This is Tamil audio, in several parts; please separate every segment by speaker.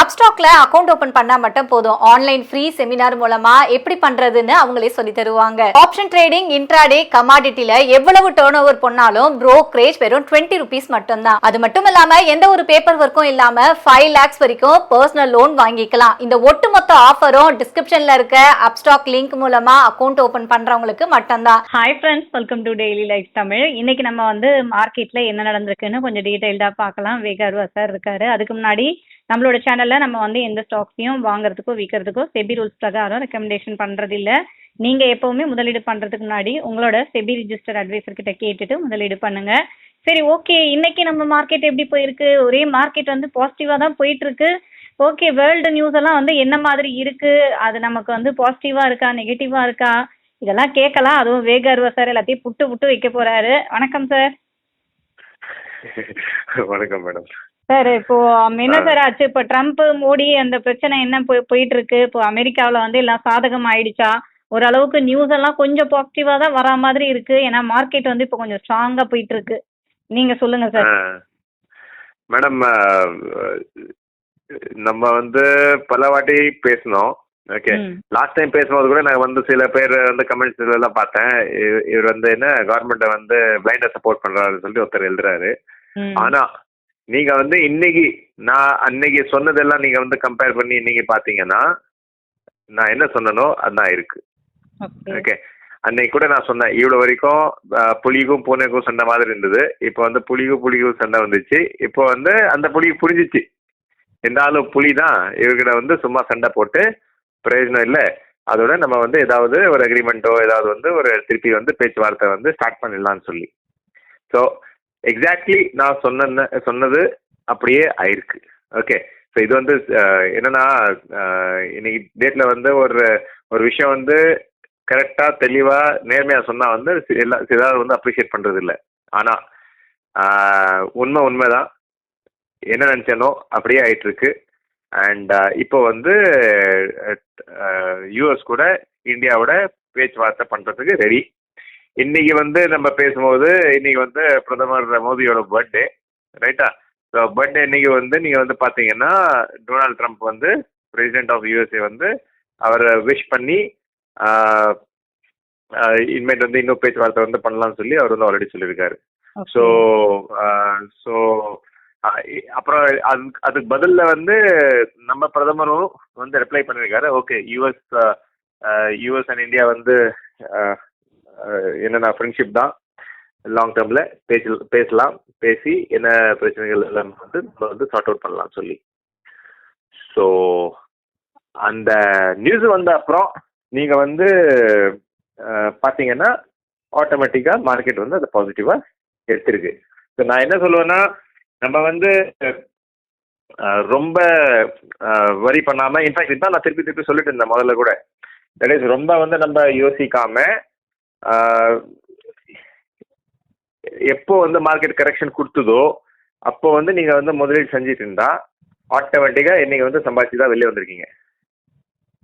Speaker 1: அப்ஸ்டாக்ல அக்கௌண்ட் ஓபன் பண்ணா மட்டும் போதும். ஆன்லைன் ஃப்ரீ செமினார் மூலமா எப்படி பண்றதுன்னு அவங்களே சொல்லி தருவாங்க. ஆப்ஷன் ட்ரேடிங் இன்ட்ராடே கமாடிட்டில எவ்வளவு டேர்ன் ஓவர் பண்ணாலும் ப்ரோக்ரேஜ் வெறும் டுவெண்ட்டி ருபீஸ் மட்டும்தான். அது மட்டும் இல்லாம எந்த ஒரு பேப்பர் ஒர்க்கும் இல்லாம ஃபைவ் லேக்ஸ் வரைக்கும் பர்சனல் லோன் வாங்கிக்கலாம். இந்த ஒட்டுமொத்த ஆஃபரும் டிஸ்கிரிப்ஷன்ல இருக்க அப்ஸ்டாக் லிங்க் மூலமா அக்கௌண்ட் ஓபன் பண்றவங்களுக்கு மட்டும்தான்.
Speaker 2: Hi friends welcome to daily life Tamil இன்னைக்கு நம்ம வந்து மார்க்கெட்ல என்ன நடந்திருக்குன்னு கொஞ்சம் டீடைல்டா பார்க்கலாம். வேகர்வா சார் இருக்காரு. அதுக்கு முன்னாடி நம்மளோட சேனல்ல நம்ம வந்து எந்த ஸ்டாக்ஸையும் வாங்குறதுக்கோ விற்கிறதுக்கோ செபி ரூல்ஸ் பிரகாரம் ரெக்கமெண்டேஷன் பண்றது இல்ல நீங்க எப்பவுமே முதலீடு பண்றதுக்கு முன்னாடி உங்களோட செபி ரிஜிஸ்டர் அட்வைசர் கிட்ட கேட்டுட்டு முதலீடு பண்ணுங்க. சரி ஓகே இன்னைக்கு நம்ம மார்க்கெட் எப்படி போயிருக்கு? ஒரே மார்க்கெட் வந்து பாசிட்டிவா தான் போயிட்டு இருக்கு ஓகே வேர்ல்டு நியூஸ் எல்லாம் வந்து என்ன மாதிரி இருக்கு? அது நமக்கு வந்து பாசிட்டிவா இருக்கா? நெகட்டிவா இருக்கா? இதெல்லாம் கேட்கலாம். அதுவும் வேக அருவா சார் எல்லாத்தையும் புட்டு புட்டு வைக்க போறாரு. வணக்கம் சார்
Speaker 3: வணக்கம் மேடம்
Speaker 2: சார் இப்போ என்ன சார் ஆச்சு. இப்போ ட்ரம்ப் மோடி அந்த பிரச்சனை என்ன போய் போயிட்டு இருக்கு இப்போ அமெரிக்காவில் வந்து எல்லாம் சாதகம் ஆயிடுச்சா? ஓரளவுக்கு நியூஸ் எல்லாம் கொஞ்சம் பாசிட்டிவா தான் வரா மாதிரி இருக்கு. ஏன்னா மார்க்கெட் வந்து இப்போ கொஞ்சம் ஸ்ட்ராங்கா போயிட்டு இருக்கு நீங்க சொல்லுங்க சார்.
Speaker 3: மேடம் நம்ம வந்து பல வாட்டி பேசணும் ஓகே. லாஸ்ட் டைம் பேசும்போது கூட நான் வந்து சில பேர் வந்து கமெண்ட்ஸ் எல்லாம் பார்த்தேன். இவ- இவர் வந்து என்ன கவர்மெண்ட்டை வந்து பிளைண்டா சப்போர்ட் பண்றாருன்னு சொல்லி ஒருத்தர் எழுதுறாரு. ஆனா நீங்க வந்து இன்னைக்கு நான் அன்னைக்கு சொன்னதெல்லாம் நீங்க வந்து கம்பேர் பண்ணி இன்னைக்கு பாத்தீங்கன்னா நான் என்ன சொன்னனோ அதான் இருக்கு. ஓகே அன்னைக்கு கூட நான் சொன்னேன் இவ்வளவு வரைக்கும் புலிக்கும் பூனைக்கும் சண்டை மாதிரி இருந்தது. இப்போ வந்து புலிக்கும் புலிக்கும் சண்டை வந்துச்சு. இப்போ வந்து அந்த புலிக்கு புரிஞ்சிச்சு. இருந்தாலும் புலி தான் இவர்கிட்ட வந்து சும்மா சண்டை போட்டு பிரயோஜனம் இல்லை. அதோட நம்ம வந்து ஏதாவது ஒரு அக்ரிமெண்ட்டோ ஏதாவது வந்து ஒரு திருப்பி வந்து பேச்சுவார்த்தை வந்து ஸ்டார்ட் பண்ணிடலாம்னு சொல்லி. ஸோ எக்ஸாக்ட்லி நான் சொன்ன சொன்னது அப்படியே ஆயிருக்கு. ஓகே ஸோ இது வந்து என்னன்னா இன்னைக்கு டேட்ல வந்து ஒரு ஒரு விஷயம் வந்து கரெக்டா தெளிவா நேர்மையா சொன்னா வந்து எல்லா சிலர் வந்து அப்ரிஷியேட் பண்றது இல்லை ஆனா உண்மை உண்மைதான். என்ன நினைச்சேனோ அப்படியே ஆயிட்டு இருக்கு அண்ட் இப்போ வந்து யூஎஸ் கூட இந்தியாவோட பேச்சுவார்த்தை பண்றதுக்கு ரெடி இன்னைக்கு வந்து நம்ம பேசும்போது இன்னைக்கு வந்து பிரதமர் மோடியோட பர்த்டே ரைட்டா ஸோ பர்த்டே இன்னைக்கு வந்து நீங்க வந்து பாத்தீங்கன்னா டொனால்ட் ட்ரம்ப் வந்து பிரசிடென்ட் ஆஃப் யூஎஸ்ஏ வந்து அவரை விஷ் பண்ணி இனிமேட்டு வந்து இன்னும் பேச்சுவார்த்தை வந்து பண்ணலாம்னு சொல்லி அவர் வந்து ஆல்ரெடி சொல்லியிருக்காரு. ஸோ ஸோ அப்புறம் அது அதுக்கு பதில்ல வந்து நம்ம பிரதமரும் வந்து ரிப்ளை பண்ணியிருக்காரு. Okay US US and India வந்து என்னென்ன ஃப்ரெண்ட்ஷிப் தான் லாங் டேர்மில் பேச பேசலாம். பேசி என்ன பிரச்சனைகள் எல்லாம் வந்து நம்ம வந்து சார்ட் அவுட் பண்ணலாம் சொல்லி. ஸோ அந்த நியூஸ் வந்த அப்புறம் நீங்கள் வந்து பார்த்தீங்கன்னா ஆட்டோமேட்டிக்காக மார்க்கெட் வந்து அதை பாசிட்டிவாக எடுத்திருக்கு. ஸோ நான் என்ன சொல்லுவேன்னா நம்ம வந்து ரொம்ப வரி பண்ணாமல் இன்ஃபேக்ட் இதுதான் நான் திருப்பி திருப்பி சொல்லிட்டு இருந்தேன் முதல்ல கூட. தட் இஸ் ரொம்ப வந்து நம்ம யோசிக்காமல் எப்போ வந்து மார்க்கெட் கரெக்ஷன் கொடுத்ததோ அப்போ வந்து நீங்க வந்து முதலீடு செஞ்சுட்டு இருந்தா ஆட்டோமேட்டிக்கா இன்னைக்கு வந்து சம்பாதிச்சு தான் வெளியே வந்திருக்கீங்க.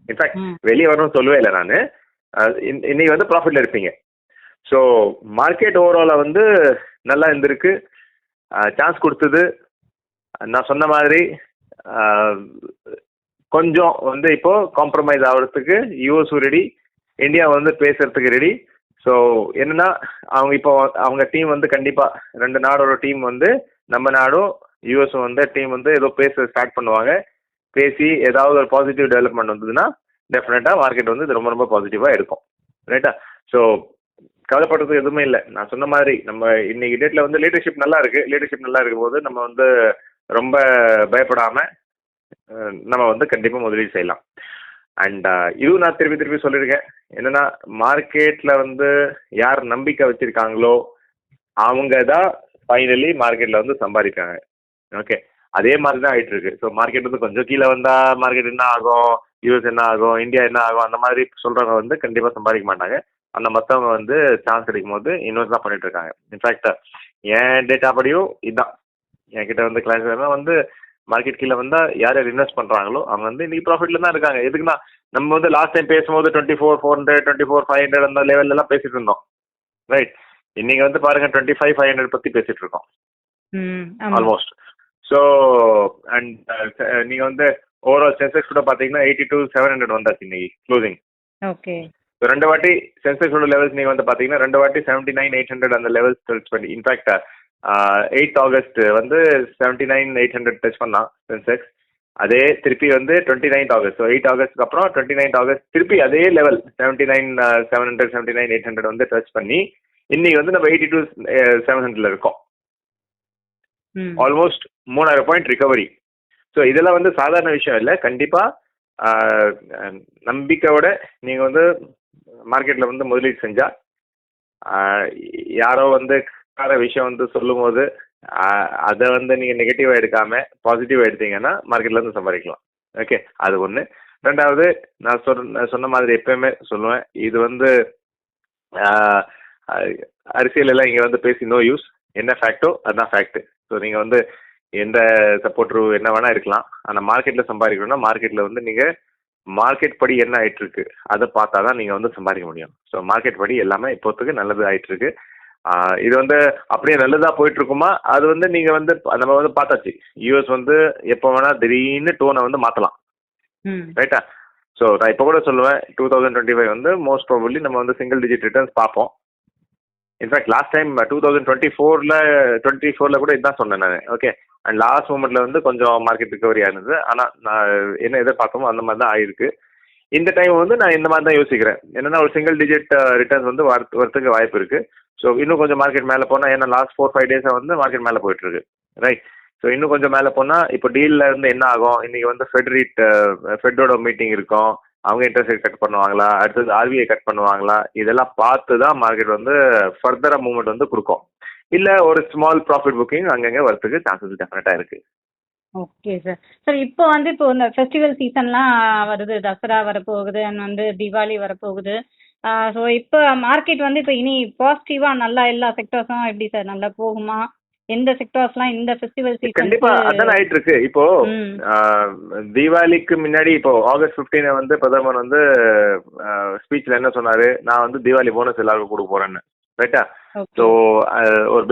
Speaker 3: இன்ஃபேக்ட். வெளியே வரணும்னு சொல்லவே இல்லை நான். இன்னைக்கு வந்து ப்ராஃபிட்ல இருப்பீங்க. ஸோ மார்க்கெட் ஓவராலாக வந்து நல்லா இருந்திருக்கு. சான்ஸ் கொடுத்தது. நான் சொன்ன மாதிரி கொஞ்சம் வந்து இப்போ காம்ப்ரமைஸ் ஆகிறதுக்கு யூஎஸும் ரெடி இந்தியா வந்து பேசுறதுக்கு ரெடி ஸோ என்னன்னா அவங்க இப்போ அவங்க டீம் வந்து கண்டிப்பா ரெண்டு நாடோட டீம் வந்து நம்ம நாடும் யூஎஸும் வந்து டீம் வந்து ஏதோ பேச ஸ்டார்ட் பண்ணுவாங்க. பேசி ஏதாவது ஒரு பாசிட்டிவ் டெவலப்மெண்ட் வந்ததுன்னா டெஃபினட்டாக மார்க்கெட் வந்து இது ரொம்ப ரொம்ப பாசிட்டிவாக இருக்கும். ரைட்டா ஸோ கவலைப்படுறதுக்கு எதுவுமே இல்லை. நான் சொன்ன மாதிரி நம்ம இன்னைக்கு டேட்ல வந்து லீடர்ஷிப் நல்லா இருக்கு. லீடர்ஷிப் நல்லா இருக்கும் போது நம்ம வந்து ரொம்ப பயப்படாம நம்ம வந்து கண்டிப்பாக முதலீடு செய்யலாம். அண்ட் uh, இதுவும் நான் திருப்பி திருப்பி சொல்லியிருக்கேன். என்னன்னா மார்க்கெட்ல வந்து யார் நம்பிக்கை வச்சிருக்காங்களோ அவங்க தான் ஃபைனலி மார்க்கெட்ல வந்து சம்பாதிப்பாங்க. ஓகே அதே மாதிரி தான் ஆயிட்டு இருக்கு ஸோ மார்க்கெட் வந்து கொஞ்சம் கீழே வந்தா மார்க்கெட் என்ன ஆகும்? யூஎஸ் என்ன ஆகும்? இந்தியா என்ன ஆகும்? அந்த மாதிரி சொல்றவங்க வந்து கண்டிப்பா சம்பாதிக்க மாட்டாங்க. அந்த மற்றவங்க வந்து சான்ஸ் கிடைக்கும் போது இன்வெஸ்ட் தான் பண்ணிட்டு இருக்காங்க. இன்ஃபேக்ட் என் டேட்டா படியும் இதுதான் என்கிட்ட வந்து கிளாஸ் வந்து மார்க்கெட் கீழே வந்தா யார் யார் இன்வெஸ்ட் பண்றாங்களோ அவங்க வந்து இன்னைக்கு ப்ராஃபிட்ல தான் இருக்காங்க. எதுக்குன்னா நம்ம வந்து லாஸ்ட் டைம் பேசும்போது twenty four four hundred twenty four five hundred அந்த லெவல்ல எல்லாம் பேசிட்டு இருந்தோம். ரைட் இன்னைக்கு வந்து பாருங்க டுவெண்ட்டி ஃபைவ் ஃபைவ் ஹண்ட்ரட் பத்தி பேசிட்டு இருக்கோம். ஆல்மோஸ்ட் ஸோ அண்ட் நீங்க வந்து ஓவரால் சென்செக்ஸ் கூட பார்த்தீங்கன்னா எயிட்டி டூ செவன் ஹண்ட்ரட் வந்தாச்சு இன்னைக்கு க்ளோசிங்
Speaker 2: ஓகே.
Speaker 3: ரெண்டு வாட்டி சென்செக்ஸோட லெவல்ஸ் நீங்கள் வந்து பார்த்தீங்கன்னா ரெண்டு வாட்டி செவன்ட்டி நைன் எயிட் ஹண்ட்ரட் அந்த லெவல்ஸ் டச் பண்ணி இன்ஃபேக்ட் எயிட் ஆகஸ்ட் வந்து seventy nine eight hundred touch பண்ணான் சென்செக்ஸ் அதே திருப்பி வந்து twenty ninth August so eight ஆகஸ்ட்க்கு அப்புறம் டுவெண்ட்டி நைன்த் ஆகஸ்ட் திருப்பி அதே level seventy nine seven hundred seventy nine eight hundred வந்து டச் பண்ணி இன்னைக்கு வந்து நம்ம எயிட்டி டூ செவன் ஹண்ட்ரட்ல இருக்கோம். ஆல்மோஸ்ட் மூணாயிரம் பாயிண்ட் ரிகவரி ஸோ இதெல்லாம் வந்து சாதாரண விஷயம் இல்லை. கண்டிப்பாக நம்பிக்கையோட நீங்கள் வந்து மார்க்கெட்டில் வந்து முதலீடு செஞ்சால் யாரோ வந்து வேற விஷயம் வந்து சொல்லும்போது போது அதை வந்து நீங்கள் நெகட்டிவாக எடுக்காம பாசிட்டிவாக எடுத்தீங்கன்னா மார்க்கெட்ல இருந்து சம்பாதிக்கலாம். ஓகே அது ஒன்று ரெண்டாவது நான் சொன்ன நான் சொன்ன மாதிரி எப்பயுமே சொல்லுவேன் இது வந்து அரசியல் எல்லாம் இங்கே வந்து பேசி நோ யூஸ் என்ன ஃபேக்டோ அதுதான் ஃபேக்ட் ஸோ நீங்கள் வந்து எந்த சப்போர்ட்ரு என்ன வேணா இருக்கலாம். ஆனால் மார்க்கெட்டில் சம்பாதிக்கணும்னா மார்க்கெட்டில் வந்து நீங்கள் மார்க்கெட் படி என்ன ஆயிட்டு இருக்கு அதை பார்த்தா தான் நீங்கள் வந்து சம்பாதிக்க முடியும். ஸோ மார்க்கெட் படி எல்லாமே இப்போத்துக்கு நல்லது ஆயிட்டு இருக்கு இது வந்து அப்படியே நல்லதா போயிட்டு இருக்குமா அது வந்து நீங்க வந்து நம்ம வந்து பார்த்தாச்சு. யூஎஸ் வந்து எப்போ வேணா திடீர்னு டோனை வந்து மாத்தலாம்.
Speaker 2: ம்.
Speaker 3: ரைட்டா ஸோ நான் இப்போ கூட சொல்லுவேன் டூ தௌசண்ட் டுவெண்ட்டி ஃபைவ் வந்து மோஸ்ட் ப்ராபப்ளி நம்ம வந்து சிங்கிள் டிஜிட் ரிட்டர்ன்ஸ் பார்ப்போம். In fact last time two thousand twenty ஃபோரில் டுவெண்ட்டி ஃபோரில் கூட இதுதான் சொன்னேன் நான். ஓகே அண்ட் லாஸ்ட் மூமெண்ட்ல வந்து கொஞ்சம் மார்க்கெட் ரிகவரி ஆயிருந்தது ஆனால் நான் என்ன எதிர்பார்த்தோமோ அந்த மாதிரி தான் ஆயிருக்கு. இந்த டைம் வந்து நான் இந்த மாதிரி தான் யோசிக்கிறேன். என்னன்னா ஒரு சிங்கிள் டிஜிட் ரிட்டர்ன்ஸ் வந்து வரத்துக்கு வாய்ப்பு இருக்கு. ஸோ இன்னும் கொஞ்சம் மார்க்கெட் மேலே போனால் ஏன்னா லாஸ்ட் ஃபோர் ஃபைவ் டேஸாக வந்து மார்க்கெட் மேலே போயிட்டு இருக்கு ரைட் ஸோ இன்னும் கொஞ்சம் மேலே போனால் இப்போ டீலில் இருந்து என்ன ஆகும்? இன்னைக்கு வந்து ஃபெட்ரீட் ஃபெட்டோட மீட்டிங் இருக்கும். அவங்க இன்ட்ரெஸ்ட் ரேட் கட் பண்ணுவாங்களா? அடுத்தது ஆர்பிஐ கட் பண்ணுவாங்களா? இதெல்லாம் பார்த்து தான் மார்க்கெட் வந்து ஃபர்தராக மூவ்மெண்ட் வந்து கொடுக்கும். இல்லை ஒரு ஸ்மால் ப்ராஃபிட் புக்கிங் அங்கங்கே வரதுக்கு சான்சஸ் டெஃபினட்டாக இருக்குது
Speaker 2: ஓகே சார் சார் இப்போ வந்து இப்போ இந்த ஃபெஸ்டிவல் சீசன்லாம் வருது. தசரா வரப்போகுது அண்ட் வந்து தீபாவளி வரப்போகுது. ஸோ இப்போ மார்க்கெட் வந்து இப்போ இனி பாசிட்டிவாக நல்லா எல்லா செக்டர்ஸும் எப்படி சார் நல்லா போகுமா? எந்த செக்டர்ஸ்லாம் இந்த ஃபெஸ்டிவல் சீசன்
Speaker 3: கண்டிப்பா அதான் ஆயிட்டு இருக்கு இப்போ தீபாவளிக்கு முன்னாடி இப்போ ஆகஸ்ட் 15 வந்து பிரதமர் வந்து ஸ்பீச்ல என்ன சொன்னாரு? நான் வந்து தீபாவளி போனஸ் எல்லாருக்கும் கொடுக்க போறேன்னு. ரைட்டா ஸோ ஒரு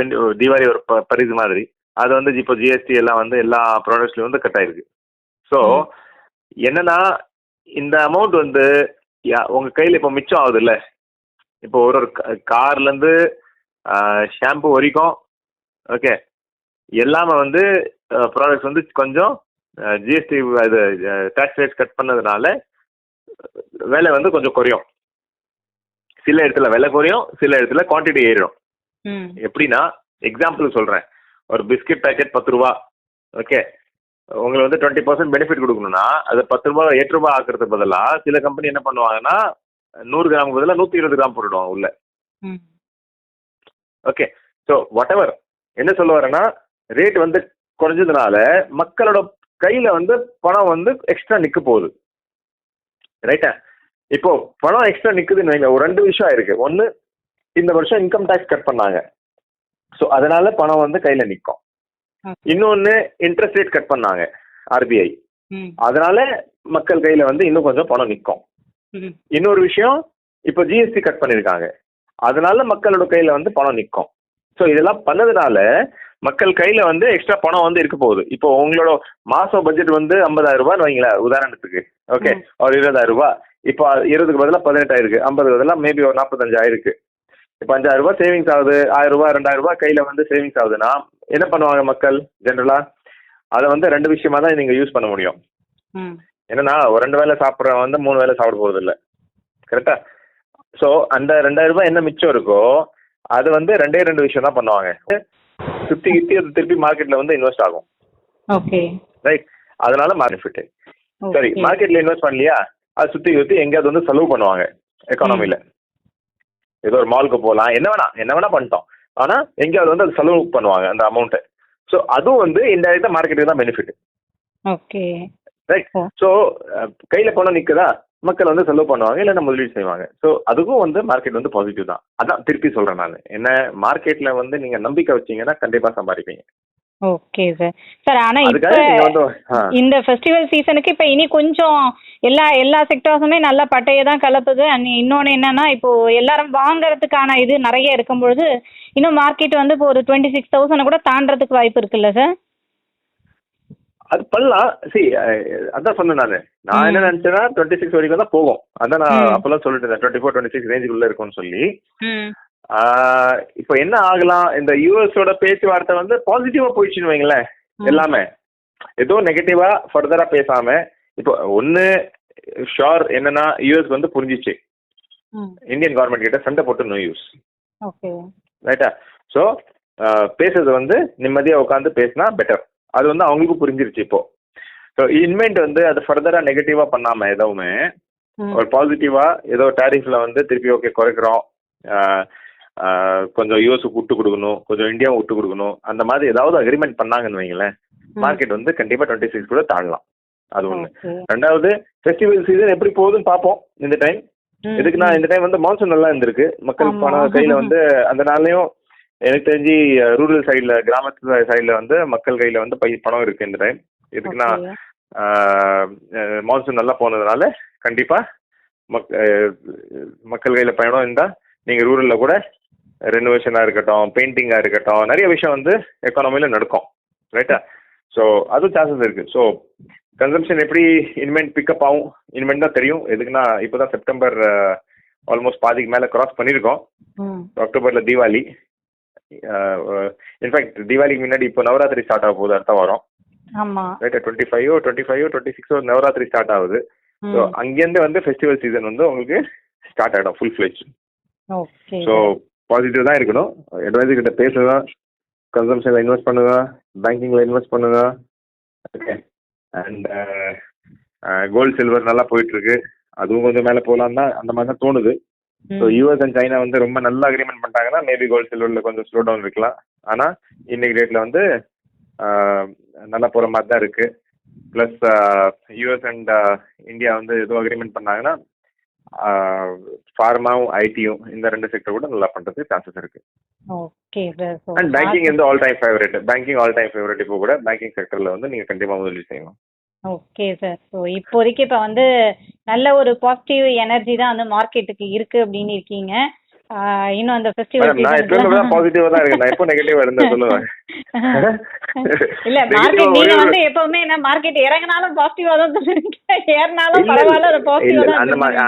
Speaker 3: தீபாவளி ஒரு பரிசு மாதிரி. அது வந்து இப்போ ஜிஎஸ்டி எல்லாம் வந்து எல்லா ப்ராடக்ட்ஸ்லயும் வந்து கட் ஆயிருக்கு. ஸோ. என்னன்னா இந்த அமௌண்ட் வந்து உங்க கையில இப்போ மிச்சம் ஆகுது இல்ல இப்போ ஒரு ஒரு கா- கார்ல இருந்து ஷாம்பு வரைக்கும் ஓகே எல்லாமே வந்து ப்ராடக்ட்ஸ் வந்து கொஞ்சம் ஜிஎஸ்டி இது டேக்ஸ் ரேட் கட் பண்ணதுனால விலை வந்து கொஞ்சம் குறையும். சில இடத்துல விலை குறையும் சில இடத்துல குவான்டிட்டி ஏறிடும்.
Speaker 2: ம்.
Speaker 3: எப்படின்னா எக்ஸாம்பிள் சொல்றேன். ஒரு பிஸ்கட் பேக்கெட் பத்து ரூபா. ஓகே உங்களுக்கு வந்து டுவெண்ட்டி பர்சன்ட் பெனிஃபிட் கொடுக்கணும்னா அது பத்து ரூபா எட்டு ரூபா ஆக்குறதுக்கு பதிலாக சில கம்பெனி என்ன பண்ணுவாங்கன்னா நூறு கிராம் பதிலாக நூற்றி இருபது கிராம் போட்டுடுவாங்க உள்ள. ஓகே ஸோ வாட் எவர் என்ன சொல்ல வரேன்னா ரேட் வந்து குறைஞ்சதுனால மக்களோட கையில வந்து பணம் வந்து எக்ஸ்ட்ரா நிக்க போகுது. ரைட்டா இப்போ பணம் எக்ஸ்ட்ரா நிக்குதுன்னு வைங்க ஒரு ரெண்டு விஷயம் இருக்கு. ஒன்னு இந்த வருஷம் இன்கம் டேக்ஸ் கட் பண்ணாங்க. ஸோ அதனால பணம் வந்து கையில நிற்கும். இன்னொன்னு இன்ட்ரெஸ்ட் ரேட் கட் பண்ணாங்க ஆர்பிஐ அதனால மக்கள் கையில வந்து இன்னும் கொஞ்சம் பணம் நிற்கும் இன்னொரு விஷயம் இப்போ ஜிஎஸ்டி கட் பண்ணியிருக்காங்க அதனால மக்களோட கையில வந்து பணம் நிற்கும் ஸோ இதெல்லாம் பண்ணதுனால மக்கள் கையில வந்து எக்ஸ்ட்ரா பணம் வந்து இருக்க போகுது. இப்போ உங்களோட மாசம் பட்ஜெட் வந்து ஐம்பதாயிரம் ரூபான்னு வைங்களேன் உதாரணத்துக்கு. ஓகே. ஒரு இருபதாயிரம் ரூபாய் இப்போ இருபதுக்கு பதிலாக பதினெட்டாயிருக்கு. ஐம்பது பதிலாக மேபி ஒரு நாற்பத்தஞ்சாயிருக்கு இப்போ அஞ்சாயிரம் ரூபாய் சேவிங்ஸ் ஆகுது ஆயிரம் ரூபாய் ரெண்டாயிரம் ரூபாய் கையில வந்து சேவிங்ஸ் ஆகுதுன்னா என்ன பண்ணுவாங்க மக்கள் ஜென்ரலா அதை வந்து ரெண்டு விஷயமா தான் நீங்க யூஸ் பண்ண முடியும். என்னன்னா ஒரு ரெண்டு வேளை சாப்பிட்றவன் வந்து மூணு வேளை சாப்பிட போறது இல்ல. கரெக்டா ஸோ அந்த ரெண்டாயிரம் ரூபாய் என்ன மிச்சம் இருக்கோ அது வந்து ரெண்டே ரெண்டு விஷயம் தான் பண்ணுவாங்க. சுத்தி கித்தி அது திருப்பி மார்க்கெட்ல வந்து இன்வெஸ்ட் ஆகும்.
Speaker 2: ஓகே.
Speaker 3: ரைட் அதனால பெனிஃபிட் சரி மார்க்கெட்ல இன்வெஸ்ட் பண்ணலையா? அது சுத்தி சுத்தி எங்கேயாவது வந்து செலவு பண்ணுவாங்க எக்கானமில ஏதோ ஒரு மாலுக்கு போகலாம் என்ன வேணா என்ன வேணா பண்ணிட்டோம். ஆனா எங்கேயாவது வந்து அது செலவு பண்ணுவாங்க அந்த அமௌண்ட்டை ஸோ அதுவும் வந்து இன்டைரக்டா மார்க்கெட்டுக்கு தான் பெனிஃபிட்
Speaker 2: ஓகே
Speaker 3: ரைட். ஸோ கையில பணம் நிக்குதா? மக்கள் வந்து செலவு பண்ணுவாங்க இல்லைன்னா முதலீடு செய்வாங்க. ஸோ அதுக்கும் வந்து மார்க்கெட் வந்து பாசிட்டிவ் தான். அதான் திருப்பி சொல்றேன் நான். என்ன மார்க்கெட்ல வந்து நீங்க நம்பிக்கை வச்சீங்கன்னா கண்டிப்பா சம்பாதிப்பீங்க.
Speaker 2: ஓகே சார் சார் ஆனா இப்ப இந்த ஃபெஸ்டிவல் சீசனுக்கு இப்ப இனி கொஞ்சம் எல்லா எல்லா செக்டர்ஸுமே நல்ல பட்டையை தான் கலப்புது. அண்ட் இன்னொன்று என்னன்னா இப்போ எல்லாரும் வாங்குறதுக்கான இது நிறைய இருக்கும் பொழுது இன்னும் மார்க்கெட் வந்து இப்போ ஒரு டுவெண்ட்டி சிக்ஸ் தௌசண்ட் கூட தாண்டறதுக்கு வாய்ப்பு இருக்குல்ல சார்
Speaker 3: அது பண்ணலாம். சி அதான் சொன்னேன் நான். நான் என்ன. நினைச்சேன்னா டுவெண்ட்டி சிக்ஸ் வரைக்கும் தான் போகும் அதான் நான். அப்பெல்லாம் சொல்லிட்டு இருந்தேன். டுவெண்ட்டி ஃபோர் டுவெண்ட்டி சிக்ஸ் ரேஞ்சுக்குள்ள இருக்கும்னு சொல்லி. இப்போ என்ன ஆகலாம்? இந்த யூஎஸோட பேச்சுவார்த்தை வந்து பாசிட்டிவா போயிடுச்சுன்னு வைங்களேன். எல்லாமே. ஏதோ நெகட்டிவா ஃபர்தரா பேசாம இப்போ ஒன்னு ஷோர் என்னன்னா யூஎஸ் வந்து புரிஞ்சிச்சு. இந்தியன் கவர்மெண்ட் கிட்ட சண்டை போட்டு நோ யூஸ் ரைட்டா ஸோ பேசுறது வந்து நிம்மதியா உட்காந்து பேசினா பெட்டர் அது வந்து அவங்களுக்கும் புரிஞ்சிருச்சு இப்போ. ஸோ இன்வென்ட் வந்து அது ஃபர்தரா நெகட்டிவா பண்ணாம எதுவுமே ஒரு பாசிட்டிவா ஏதோ டாரிஃப்ல வந்து திருப்பி ஓகே குறைக்கிறோம். கொஞ்சம் யூஎஸ் விட்டு கொடுக்கணும் கொஞ்சம் இந்தியாவும் விட்டு கொடுக்கணும். அந்த மாதிரி ஏதாவது அக்ரிமெண்ட் பண்ணாங்கன்னு வைங்களேன். மார்க்கெட் வந்து கண்டிப்பா டுவெண்ட்டி சிக்ஸ் கூட தாண்டலாம் அது ஒண்ணு. ரெண்டாவது ஃபெஸ்டிவல் சீசன் எப்படி போகுதுன்னு பார்ப்போம் இந்த டைம் எதுக்குன்னா இந்த டைம் வந்து மான்சூன் நல்லா இருந்திருக்கு. மக்கள். பணம் கையில வந்து அந்த நாள்லயும் எனக்கு தெரிஞ்சு ரூரல் சைடுல கிராமத்து சைடுல வந்து மக்கள் கையில வந்து பை பணம் இருக்கு இந்த டைம் எதுக்குன்னா. மான்சூன் நல்லா போனதுனால கண்டிப்பா மக் மக்கள் கையில பயணம் இருந்தா நீங்க ரூரல்ல கூட ரெனோவேஷனா இருக்கட்டும் பெயிண்டிங்கா இருக்கட்டும் நிறைய விஷயம் வந்து எக்கானமில நடக்கும் ரைட்டா ஸோ அதுவும் சான்சஸ் இருக்கு. ஸோ கன்சம்ஷன் எப்படி இனிமேல் பிக்கப் ஆகும்? இனிமேல் தான் தெரியும். எதுக்குன்னா இப்போதான் செப்டம்பர் ஆல்மோஸ்ட் பாதிக்கு மேலே கிராஸ் பண்ணியிருக்கோம் அக்டோபர்ல தீபாவளி. இன்ஃபேக்ட் தீபாவளிக்கு முன்னாடி இப்போ நவராத்திரி ஸ்டார்ட் ஆக போகுது அடுத்த வாரம். ரைட்டா twenty five twenty five twenty six Navratri start ஆகுது. ஸோ அங்கேருந்து வந்து ஃபெஸ்டிவல் சீசன் வந்து உங்களுக்கு ஸ்டார்ட் ஆகிடும் ஃபுல் ஃப்ளெஜ் ஸோ பாசிட்டிவ் தான் இருக்கணும். அட்வைசர் கிட்ட பேசுங்க. கன்சம்ஷனில் இன்வெஸ்ட் பண்ணுங்க. பேங்கிங்கில் இன்வெஸ்ட் பண்ணுங்க. ஓகே அண்ட் கோல்டு சில்வர் நல்லா போயிட்டு இருக்கு அதுவும் கொஞ்சம் மேலே போகலாம் தான் அந்த மாதிரி தான் தோணுது. ஸோ யூஎஸ் அண்ட் சைனா வந்து ரொம்ப நல்ல அக்ரிமெண்ட் பண்ணிட்டாங்கன்னா மேபி கோல்டு சில்வரில் கொஞ்சம் ஸ்லோ டவுன் இருக்கலாம். ஆனால் இன்னைக்கு டேட்டில் வந்து நல்லா போகிற மாதிரி தான் இருக்கு. ப்ளஸ் யூஎஸ் அண்ட் இந்தியா வந்து ஏதோ அக்ரிமெண்ட் பண்ணாங்கன்னா ஃபார்மாவும் ஐடியும் இந்த ரெண்டு செக்டர் கூட நல்லா பண்ணுறதுக்கு சான்சஸ் இருக்கு.
Speaker 2: ஓகே
Speaker 3: அண்ட் பேங்கிங் வந்து all time favourite banking all time favourite இப்போ கூட பேங்கிங் செக்டரில் வந்து நீங்கள் கண்டிப்பாக முதலீடு செய்யணும்
Speaker 2: ஓகே சார் ஸோ இப்போதைக்கு இப்போ வந்து நல்ல ஒரு பாசிட்டிவ் எனர்ஜி தான் வந்து மார்க்கெட்டுக்கு இருக்கு அப்படின்னு இருக்கீங்க. இன்னும் அந்த ஃபெஸ்டிவல்
Speaker 3: நான் எப்பவுமே தான் பாசிட்டிவா தான் இருக்கேன். நான் எப்போ நெகட்டிவா இருந்தேன் சொல்லுவேன்
Speaker 2: இல்ல மார்க்கெட் நீங்க வந்து எப்பவுமே என்ன மார்க்கெட் இறங்கினாலும் பாசிட்டிவா தான் சொல்லுவீங்க. ஏறினாலும் பரவாயில்ல அது பாசிட்டிவா தான்
Speaker 3: அந்த மாதிரி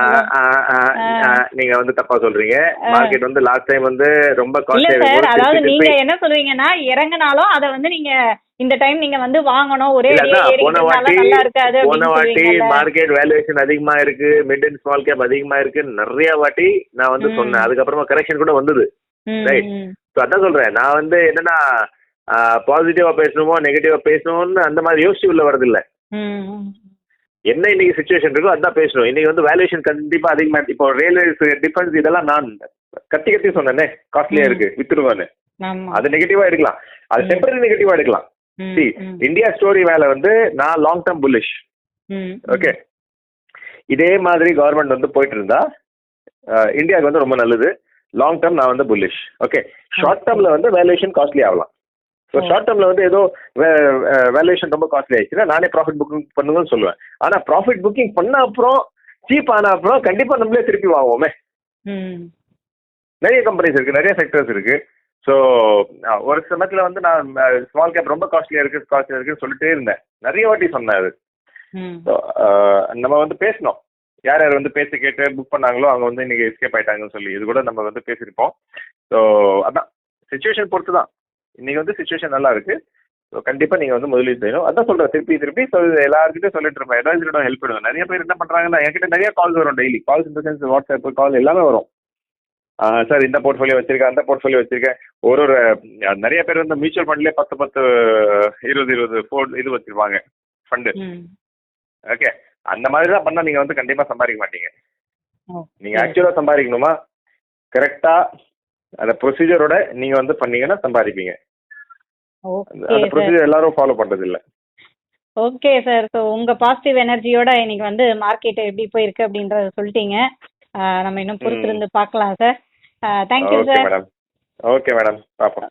Speaker 3: நீங்க வந்து தப்பா சொல்றீங்க. மார்க்கெட் வந்து லாஸ்ட் டைம் வந்து ரொம்ப
Speaker 2: இல்ல சார் அதாவது நீங்க என்ன சொல்லுவீங்கன்னா இறங்குனாலும் அத வந்து நீங்க இந்த டைம் நீங்க வந்து வாங்கணும் ஒரே
Speaker 3: போன வாட்டி
Speaker 2: நல்லா இருக்காது
Speaker 3: போன வாட்டி மார்க்கெட் வேல்யூவேஷன் அதிகமா இருக்கு மிட் அண்ட் ஸ்மால் கேப் அதிகமா இருக்கு நிறைய வாட்டி நான் வந்து. சொன்னேன் அதுக்கப்புறமா கரெக்ஷன் கூட வந்தது.
Speaker 2: ம்.
Speaker 3: ஸோ அதான் சொல்றேன் நான் வந்து என்னன்னா பாசிட்டிவா பேசணுமோ நெகட்டிவா பேசணும்னு அந்த மாதிரி யோசிச்சு உள்ள வரது இல்ல. என்ன இன்னைக்கு சுச்சுவேஷன் இருக்கோ அதான் பேசணும் இன்னைக்கு வந்து வேல்யூஷன் கண்டிப்பா அதிகமா இருக்கு. இப்போ ரயில்வேஸ் டிஃபென்ஸ் இதெல்லாம் நான் கத்தி கத்தி சொன்னேனே காஸ்ட்லியா. இருக்கு வித்துருவான்னு அது நெகட்டிவா எடுக்கலாம் அது. டெம்பரரி நெகட்டிவா எடுக்கலாம் சி இந்தியா ஸ்டோரி வேலை வந்து நான் லாங் டேர்ம் புல்லிஷ் ஓகே இதே மாதிரி கவர்மெண்ட் வந்து போயிட்டு இருந்தா இந்தியாவுக்கு வந்து ரொம்ப நல்லது. லாங் டேர்ம் நான் வந்து புல்லிஷ் ஓகே ஷார்ட் டேர்ம்ல வந்து வேல்யூஷன் காஸ்ட்லி ஆகலாம். ஸோ. ஷார்ட் டேர்ம்ல வந்து ஏதோ வேல்யூஷன் ரொம்ப காஸ்ட்லி ஆயிடுச்சுன்னா நானே ப்ராஃபிட் புக்கிங் பண்ணுங்கன்னு சொல்லுவேன். ஆனா ப்ராஃபிட் புக்கிங் பண்ண அப்புறம் சீப் ஆன அப்புறம் கண்டிப்பா நம்மளே திருப்பி வாங்குவோமே. நிறைய கம்பெனிஸ் இருக்கு நிறைய செக்டர்ஸ் இருக்கு. ஸோ ஒரு சமயத்துல வந்து நான் ஸ்மால் கேப் ரொம்ப காஸ்ட்லியா இருக்கு காஸ்ட்லியா இருக்குன்னு சொல்லிட்டே இருந்தேன். நிறைய வாட்டி சொன்னேன் அது. நம்ம வந்து பேசணும். யார் யார் வந்து பேசி கேட்டு புக் பண்ணாங்களோ அவங்க வந்து இன்னைக்கு எஸ்கேப் ஆயிட்டாங்கன்னு சொல்லி இது கூட நம்ம வந்து பேசியிருப்போம். ஸோ அதான். சுச்சுவேஷன் பொறுத்து தான் இன்னைக்கு வந்து சுச்சுவேஷன் நல்லா இருக்கு. ஸோ கண்டிப்பா நீங்க வந்து முதலீடு செய்யணும். அதான் சொல்றேன் திருப்பி திருப்பி. ஸோ எல்லாருக்கிட்டும் சொல்லிட்டு இருப்பேன். அட்வைசரோட ஹெல்ப் பண்ணுவேன் நிறைய பேர் என்ன பண்றாங்கன்னா என்கிட்ட நிறைய கால்ஸ் வரும் டெய்லி கால்ஸ் இந்த சென்ஸ் வாட்ஸ்அப் கால் எல்லாமே வரும். சார் இந்த போர்ட்ஃபோலியோ வச்சிருக்கேன் அந்த போர்ட்ஃபோலியோ வச்சிருக்கேன். ஒரு ஒரு நிறைய பேர் வந்து மியூச்சுவல் ஃபண்ட்லேயே பத்து பத்து இருபது இருபது ஃபோர் இது வச்சிருப்பாங்க ஃபண்டு. ஓகே அந்த மாதிரி தான் பண்ணா நீங்க வந்து கண்டிப்பா சம்பாதிக்க மாட்டீங்க. நீங்க ஆக்சுவலா சம்பாதிக்கணுமா? கரெக்டா அந்த ப்ரொசீஜரோட நீங்க வந்து பண்ணீங்கன்னா சம்பாதிப்பீங்க. அந்த- ப்ரொசீஜர் எல்லாரும் ஃபாலோ பண்றது இல்ல
Speaker 2: ஓகே சார். ஸோ உங்க பாசிட்டிவ் எனர்ஜியோட இன்னைக்கு வந்து மார்க்கெட் எப்படி போயிருக்கு அப்படின்றத சொல்லிட்டீங்க. நம்ம இன்னும் பொறுத்திருந்து பார்க்கலாம் sir thank you sir
Speaker 3: okay madam பார்ப்போம்